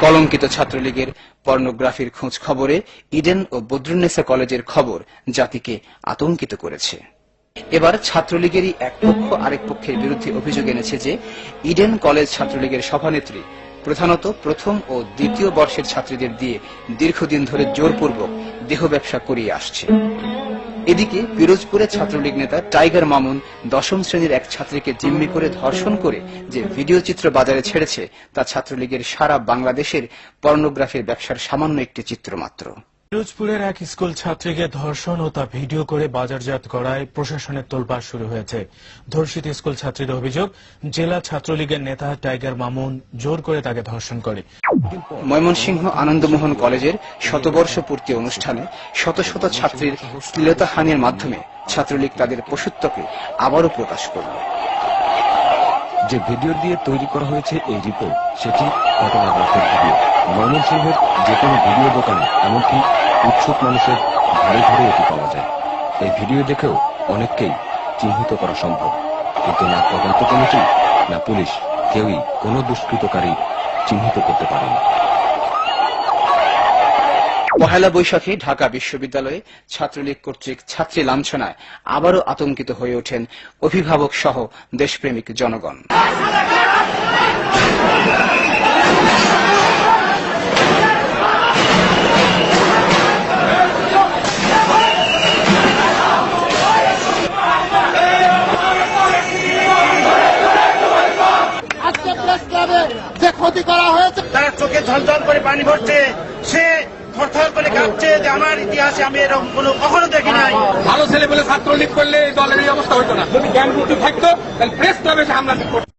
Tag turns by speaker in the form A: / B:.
A: কলঙ্কিত ছাত্রলীগের পর্নোগ্রাফির খোঁজ খবরে ইডেন ও বদরুন্নেসা কলেজের খবর জাতিকে আতঙ্কিত করেছে। এবার ছাত্রলীগেরই এক পক্ষ আরেক পক্ষের বিরুদ্ধে অভিযোগ এনেছে যে ইডেন কলেজ ছাত্রলীগের সভানেত্রী প্রধানত প্রথম ও দ্বিতীয় বর্ষের ছাত্রীদের দিয়ে দীর্ঘদিন ধরে জোরপূর্বক দেহ ব্যবসা করিয়ে আসছে। এদিকে পিরোজপুরে ছাত্রলীগ নেতা টাইগার মামুন দশম শ্রেণির এক ছাত্রীকে জিম্মি করে ধর্ষণ করে যে ভিডিও চিত্র বাজারে ছেড়েছে, তা ছাত্রলীগের সারা বাংলাদেশের পর্নোগ্রাফির ব্যবসার সামান্য একটি চিত্র মাত্র
B: পিরোজপুরের এক স্কুল ছাত্রীকে ধর্ষণ ও তা ভিডিও করে বাজারজাত করায় প্রশাসনের তোলপাড় শুরু হয়েছে। ধর্ষিত স্কুল ছাত্রীর অভিযোগ জেলা ছাত্রলীগের নেতা টাইগার মামুন জোর করে তাকে ধর্ষণ করে।
A: ময়মনসিংহ আনন্দমোহন কলেজের শতবর্ষ পূর্তি অনুষ্ঠানে শত শত ছাত্রীর শ্লীলতাহানির মাধ্যমে ছাত্রলীগ তাদের পশুত্বকে আবারও প্রকাশ করল।
C: যে ভিডিও দিয়ে তৈরি করা হয়েছে এই রিপোর্ট সেটি ভিডিও। ময়মনসিংহের যে কোনো ভিডিও দোকানে, এমনকি উৎসুক মানুষের ঘরে ঘরে এটি পাওয়া যায়। এই ভিডিও দেখেও অনেককেই চিহ্নিত করা সম্ভব। কিন্তু না তদন্ত কমিটি না পুলিশ কেউই কোনো দুষ্কৃতকারী চিহ্নিত করতে পারেনি।
A: পহেলা বৈশাখে ঢাকা বিশ্ববিদ্যালয়ে ছাত্রলীগ কর্তৃক ছাত্রী লাঞ্ছনায় আবারও আতঙ্কিত হয়ে ওঠেন অভিভাবক সহ দেশপ্রেমিক জনগণ।
D: ক্ষতি করা হয়েছে।
E: তারা চোখে ঝলঝল করে পানি ভরছে। সে থরথর করে কাঁপছে যে আমার ইতিহাসে আমি এরকম কোনো কখনো দেখি নাই।
F: ভালো ছেলে বলে ছাত্রলীগ করলে দলের এই অবস্থা হতো না। যদি জ্ঞান বুদ্ধি থাকতো তাহলে প্রেস ক্লাবে হামলা করতো